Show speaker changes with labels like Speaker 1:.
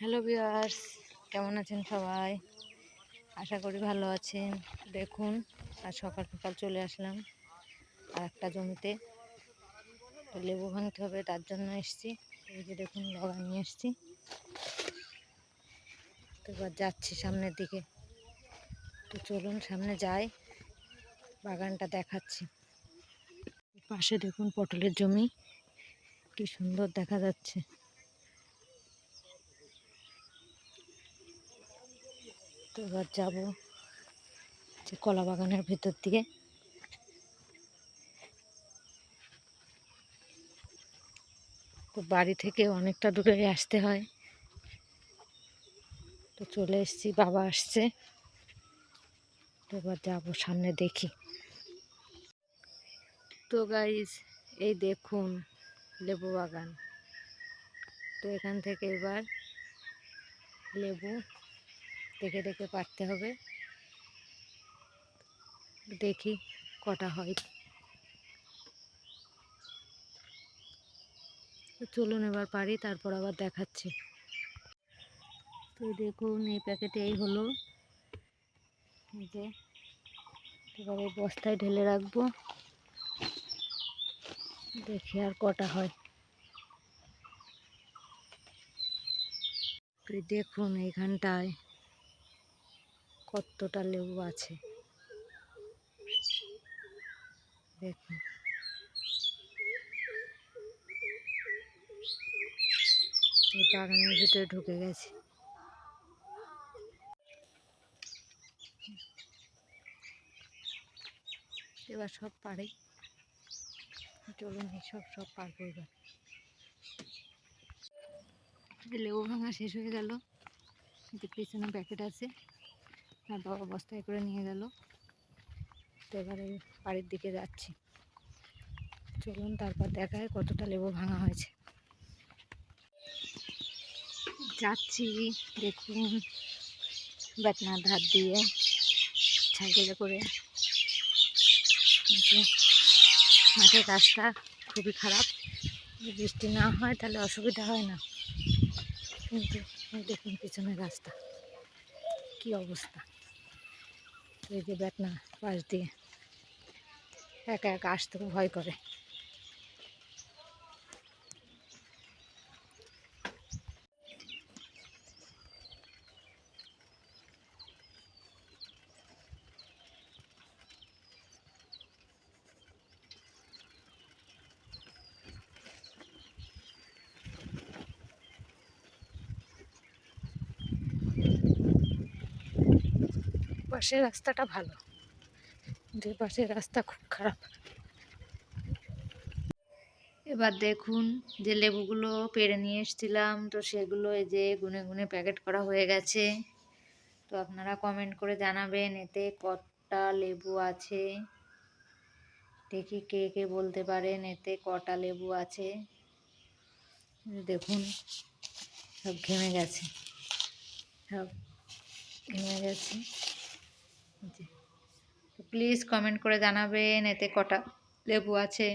Speaker 1: Hello viewers কেমন আছেন সবাই? আশা করি ভালো আছেন। দেখুন আর সকাল সকাল চলে আসলাম আর একটা জমিতে লেবু ভাঙতে হবে, তার জন্য এসছি। এই যে দেখুন লগা নিয়ে এসছি। তো এবার যাচ্ছি সামনের দিকে। তো চলুন, সামনে যাই। বাগানটা দেখাচ্ছি। পাশে দেখুন, পটলের জমি। কি সুন্দর দেখা যাচ্ছে। তো এবার যাব যে কলা বাগানের ভেতর দিকে। তো বাড়ি থেকে অনেকটা দূরে আসতে হয়। তো চলে এসেছি, বাবা আসছে। তো এবার যাব সামনে দেখি। তো গাইজ এই দেখুন লেবু বাগান। তো এখান থেকে এবার লেবু দেখে দেখে পারতে হবে। দেখি কটা হয়। চলুন এবার পারি, তারপর আবার দেখাচ্ছি। তো দেখুন, এই প্যাকেটে এই হলো। যে, এবারে বস্তায় ঢেলে রাখব। দেখি আর কটা হয়। দেখুন, এইখানটায় কতটা লেবু আছে। দেখুন। এই বাগানের ভিতরে ঢুকে গেছে। এবার সব পারে চলুন সব সব পারব এবার লেবু ভাঙা শেষ হয়ে গেল। পিছনে প্যাকেট আছে। আর বাবা বস্তায় করে নিয়ে গেল। তো এবারে বাড়ির দিকে যাচ্ছি। চলুন তারপর দেখায় কতটা লেবু ভাঙা হয়েছে। যাচ্ছি, দেখুন, বেতনার ধার দিয়ে সাইকেলে করে। মাঠের রাস্তা খুবই খারাপ। বৃষ্টি না হয় তাহলে অসুবিধা হয় না। কিন্তু দেখুন পিছনের রাস্তা। কি অবস্থা? এই যে বেতনা পাশ দিয়ে। একা একা আসতে ভয় করে। পাশের রাস্তাটা ভালো। যে পাশের রাস্তা খুব খারাপ। এবার দেখুন যে লেবুগুলো পেরে নিয়ে এসেছিলাম, তো সেগুলো এই যে গুনে গুনে প্যাকেট করা হয়ে গেছে। তো আপনারা কমেন্ট করে জানাবেন এতে কটা লেবু আছে। দেখি কে কে বলতে পারেন এতে কটা লেবু আছে। দেখুন, সব ঘেমে গেছে। সব ঘেমে গেছে। প্লিজ কমেন্ট করে জানাবেন এতে কটা লেবু আছে।